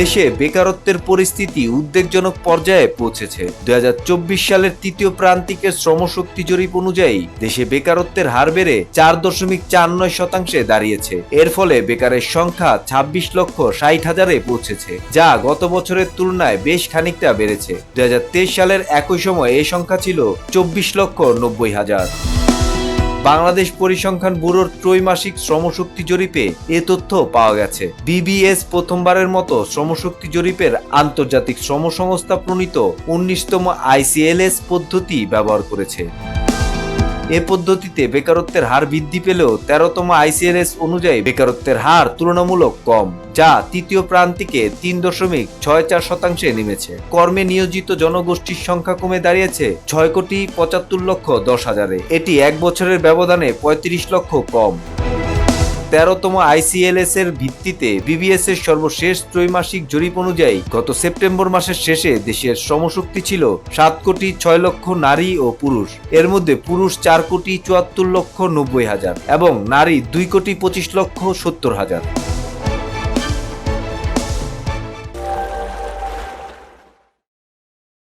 দেশে বেকারত্বের পরিস্থিতি উদ্বেগজনক পর্যায়ে পৌঁছেছে। দুই হাজার চব্বিশ সালের তৃতীয় প্রান্তিকের শ্রমশক্তি জরিপ অনুযায়ী দেশে বেকারত্বের হার বেড়ে চার দশমিক চার নয় শতাংশে দাঁড়িয়েছে। এর ফলে বেকারের সংখ্যা ছাব্বিশ লক্ষ ষাট হাজারে পৌঁছেছে, যা গত বছরের তুলনায় বেশ খানিকটা বেড়েছে। দু হাজার তেইশ সালের একই সময় এই সংখ্যা ছিল চব্বিশ লক্ষ নব্বই হাজার। বাংলাদেশ পরিসংখ্যান ব্যুরোর ত্রৈমাসিক শ্রমশক্তি জরিপে এ তথ্য পাওয়া গেছে। বিবিএস প্রথমবারের মতো শ্রমশক্তি জরিপের আন্তর্জাতিক শ্রম সংস্থা প্রণীত উনিশতম আইসিএলএস পদ্ধতি ব্যবহার করেছে। এ পদ্ধতিতে বেকারত্বের হার বৃদ্ধি পেলেও তেরোতম আইসিএলএস অনুযায়ী বেকারত্বের হার তুলনামূলক কম, যা তৃতীয় প্রান্তিকে তিন দশমিক ছয় চার শতাংশে নেমেছে। কর্মে নিয়োজিত জনগোষ্ঠীর সংখ্যা কমে দাঁড়িয়েছে ছয় কোটি পঁচাত্তর লক্ষ দশ হাজারে। এটি এক বছরের ব্যবধানে পঁয়ত্রিশ লক্ষ কম। তেরোতম আইসিএলএস এর ভিত্তিতে বিবিএস এর সর্বশেষ ত্রৈমাসিক জরিপ অনুযায়ী গত সেপ্টেম্বর মাসের শেষে দেশের শ্রমশক্তি ছিল সাত কোটি ছয় লক্ষ নারী ও পুরুষ। এর মধ্যে পুরুষ চার কোটি চুয়াত্তর লক্ষ নব্বই হাজার এবং নারী দুই কোটি পঁচিশ লক্ষ সত্তর হাজার।